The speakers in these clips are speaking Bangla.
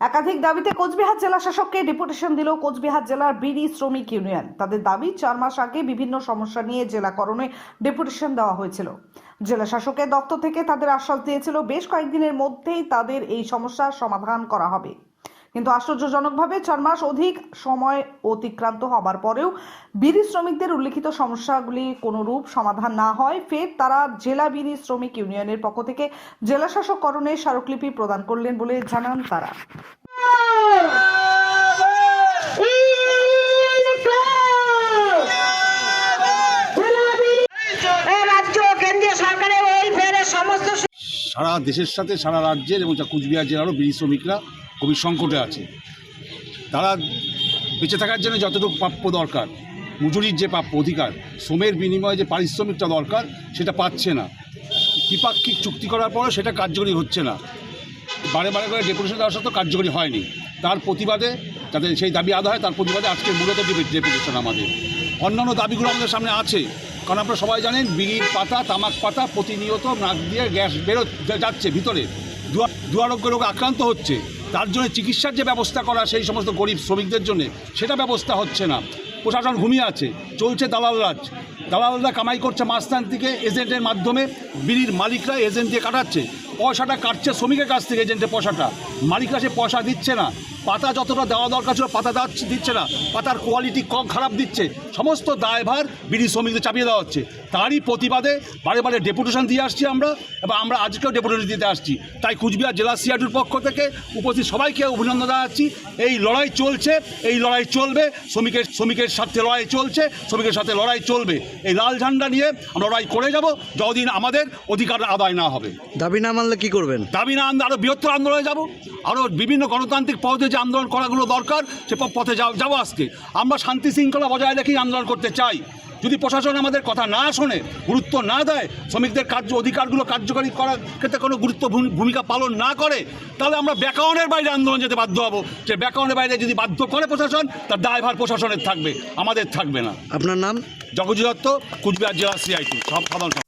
একাধিক দাবিতে কোচবিহার জেলা শাসককে ডেপুটেশন দিল কোচবিহার জেলার বিড়ি শ্রমিক ইউনিয়ন। তাদের দাবি, চার মাস আগে বিভিন্ন সমস্যা নিয়ে জেলাকরণে ডেপুটেশন দেওয়া হয়েছিল। জেলা শাসকের দপ্তর থেকে তাদের আশ্বাস দিয়েছিল, বেশ কয়েকদিনের মধ্যেই তাদের এই সমস্যার সমাধান করা হবে। কিন্তু আশ্চর্যজনকভাবে চার মাস অধিক সময় অতিক্রান্ত হবার পরেও বিড়ি শ্রমিকদের উল্লিখিত সমস্যাগুলি কোনো রূপ সমাধান না হয়। ফের তারা জেলা বিড়ি শ্রমিক ইউনিয়নের পক্ষ থেকে জেলা শাসক করণের স্মারকলিপি প্রদান করলেন বলে জানান তারা। সারা দেশের সাথে সারা রাজ্যের এবং কুচবিহার জেলারও বিড়ি শ্রমিকরা খুবই সংকটে আছে। তারা বেঁচে থাকার জন্য যতটুকু প্রাপ্য দরকার, মজুরির যে প্রাপ্য অধিকার, শ্রমের বিনিময়ে যে পারিশ্রমিকটা দরকার, সেটা পাচ্ছে না। দ্বিপাক্ষিক চুক্তি করার পরও সেটা কার্যকরী হচ্ছে না। বারে বারে করে ডেপুটেশন দেওয়া সত্ত্বেও কার্যকরী হয়নি। তার প্রতিবাদে, যাতে সেই দাবি আদায় হয়, তার প্রতিবাদে আজকে মূলত ডেপুটেশন আমাদের। অন্যান্য দাবিগুলো আমাদের সামনে আছে। কারণ আপনারা সবাই জানেন, বিড়ির পাতা, তামাক পাতা প্রতিনিয়ত নাক দিয়ে গ্যাস বেরো যাচ্ছে ভিতরে। দুয়া- দুরারোগ্য রোগে আক্রান্ত হচ্ছে। তার জন্য চিকিৎসার যে ব্যবস্থা করা, সেই সমস্ত গরিব শ্রমিকদের জন্য সেটা ব্যবস্থা হচ্ছে না। প্রশাসন ঘুমিয়ে আছে, চলছে দালাল রাজ। দালালরা কামাই করছে মাস্তান থেকে এজেন্টের মাধ্যমে, বিড়ির মালিকরা এজেন্ট দিয়ে কাটাচ্ছে। পয়সাটা কাটছে শ্রমিকের কাছ থেকে এজেন্টের পয়সাটা। মালিকরা সে পয়সা দিচ্ছে না। পাতা যতটা দেওয়া দরকার ছিল, পাতা দাচ্ছে না। পাতার কোয়ালিটি কম খারাপ দিচ্ছে। সমস্ত দায়ভার বিড়ি শ্রমিকদের চাপিয়ে দেওয়া হচ্ছে। তারই প্রতিবাদে বারে বারে ডেপুটেশন দিয়ে আসছি আমরা, এবং আমরা আজকেও ডেপুটেশন দিতে আসছি। তাই কুচবিহার জেলা সিআরটির পক্ষ থেকে উপস্থিত সবাইকে অভিনন্দন জানাচ্ছি। এই লড়াই চলছে, এই লড়াই চলবে। শ্রমিকের শ্রমিকের সাথে লড়াই চলছে, শ্রমিকের সাথে লড়াই চলবে। এই লাল ঝান্ডা নিয়ে আমরা লড়াই করে যাব, যতদিন আমাদের অধিকার আদায় না হবে। দাবি মানলে কি করবেন? দাবি না আন্দোলন আরও বৃহত্তর আন্দোলনে যাব। আরও বিভিন্ন গণতান্ত্রিক পথে যে আন্দোলন করাগুলো দরকার সে পথে যাব আজকে। আমরা শান্তি শৃঙ্খলা বজায় রেখেই আন্দোলন করতে চাই। যদি প্রশাসন আমাদের কথা না শোনে গুরুত্ব না দেয় শ্রমিকদের কার্য অধিকারগুলো কার্যকরী করার ক্ষেত্রে কোনো গুরুত্ব ভূমিকা পালন না করে তাহলে আমরা ব্যাকরণের বাইরে আন্দোলন যেতে বাধ্য হব। যে ব্যাকরণের বাইরে যদি বাধ্য করে প্রশাসন তার দায়ভার প্রশাসনের থাকবে আমাদের থাকবে না। আপনার নাম? জগজি দত্ত কুচবিহার জেলা সিআইটি সব সাধারণ।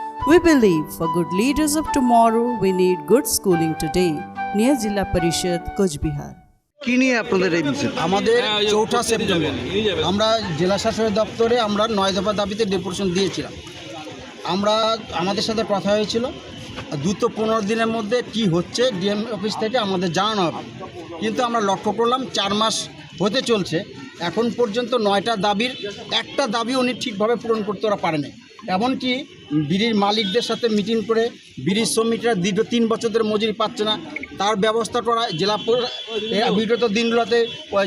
We believe for good leaders of tomorrow, we need good schooling today. Near Jilla Parishad, Kuch Bihar. কি নিয়ে আপনাদের এই মিছিল আমাদের চৌঠা সেপ্টেম্বর। আমরা জেলা শাসকের দপ্তরে আমরা নয় দফা দাবিতে ডেপুটেশন দিয়েছিলাম। আমরা আমাদের সাথে কথা হয়েছিল দ্রুত পনেরো দিনের মধ্যে কি হচ্ছে ডিএম অফিস থেকে আমাদের জানানো হবে। কিন্তু আমরা লক্ষ্য করলাম চার মাস হতে চলছে এখন পর্যন্ত নয়টা দাবির একটা দাবি উনি ঠিকভাবে পূরণ করতে ওরা পারেনি। এমনকি বিড়ির মালিকদের সাথে মিটিং করে বিড়ির শ্রমিকরা দীর্ঘ তিন বছর ধরে মজুরি পাচ্ছে না। তার ব্যবস্থা করা জেলা বিগত দিনগুলোতে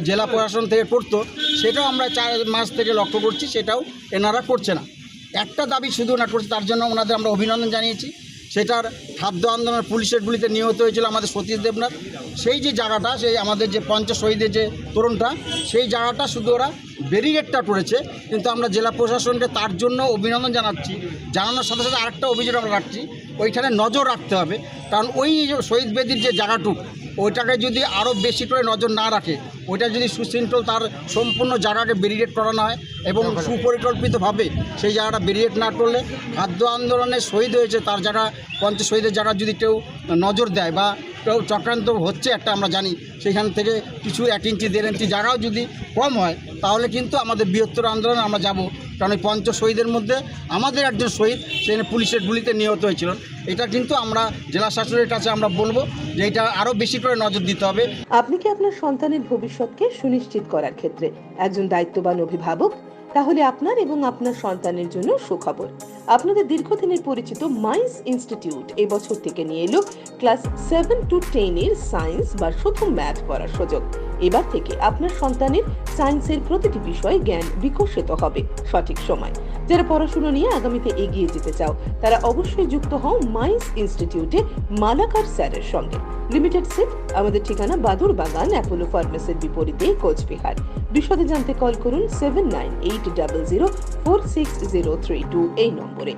জেলা প্রশাসন থেকে করতো, সেটাও আমরা চার মাস থেকে লক্ষ্য করছি, সেটাও এনারা করছে না। একটা দাবি শুধু না করছে, তার জন্য ওনাদের আমরা অভিনন্দন জানিয়েছি। সেটার খাদ্য আন্দোলনের পুলিশের গুলিতে নিহত হয়েছিল আমাদের সতীশ দেবনাথ। সেই যে জায়গাটা, সেই আমাদের যে পঞ্চ শহীদের যে তরুণটা, সেই জায়গাটা শুধু ওরা ব্যারিগেডটা করেছে কিন্তু আমরা জেলা প্রশাসনকে তার জন্য অভিনন্দন জানাচ্ছি। জানানোর সাথে সাথে আরেকটা অভিযোগ আমরা রাখছি ওইখানে নজর রাখতে হবে। কারণ ওই শহীদ বেদির যে জায়গাটুক ওইটাকে যদি আরও বেশি করে নজর না রাখে ওইটা যদি সুশৃঙ্খল তার সম্পূর্ণ জায়গাকে ব্যারিগেড করানো হয় এবং সুপরিকল্পিতভাবে সেই জায়গাটা ব্যারিগেড না করলে খাদ্য আন্দোলনে শহীদ হয়েছে তার জায়গা পঞ্চ শহীদের জায়গা যদি কেউ নজর দেয় বা কেউ চক্রান্ত হচ্ছে একটা আমরা জানি সেখান থেকে কিছু এক ইঞ্চি দেড় ইঞ্চি জায়গাও যদি কম হয় তাহলে কিন্তু আমাদের বৃহত্তর আন্দোলন আমরা যাব। কারণ এই পঞ্চ শহীদের মধ্যে আমাদের একজন শহীদ সেখানে পুলিশের গুলিতে নিহত হয়েছিলেন এটা কিন্তু আমরা জেলা শাসকের কাছে আমরা বলব যে এটা আরও বেশি করে নজর দিতে হবে। আপনি কি আপনার সন্তানের ভবিষ্যৎকে সুনিশ্চিত করার ক্ষেত্রে একজন দায়িত্ববান অভিভাবক? তাহলে আপনার এবং আপনার সন্তানের জন্য সুখবর। আপনাদের দীর্ঘদিনের পরিচিত মাইন্স ইনস্টিটিউট এবছর থেকে নিয়ে এলো ক্লাস সেভেন টু টেন এর সায়েন্স বা শুধু ম্যাথ পড়ার সুযোগ। এবার থেকে আপনার সন্তানের সায়েন্সের প্রতিটি বিষয়ে জ্ঞান বিকশিত হবে সঠিক সময়। যারা পড়াশোনা নিয়ে আগামীতে এগিয়ে যেতে চাও, তারা অবশ্যই যুক্ত হও মাইন্স ইনস্টিটিউটে মালাকার স্যারের সঙ্গে। লিমিটেড সিট, আমাদের ঠিকানা বাদুর বাগান, অ্যাপোলো ফার্মেসির বিপরীতে কোচবিহার। বিশদে জানতে কল করুন seven nine eight double zero four six zero three two এই নম্বরে।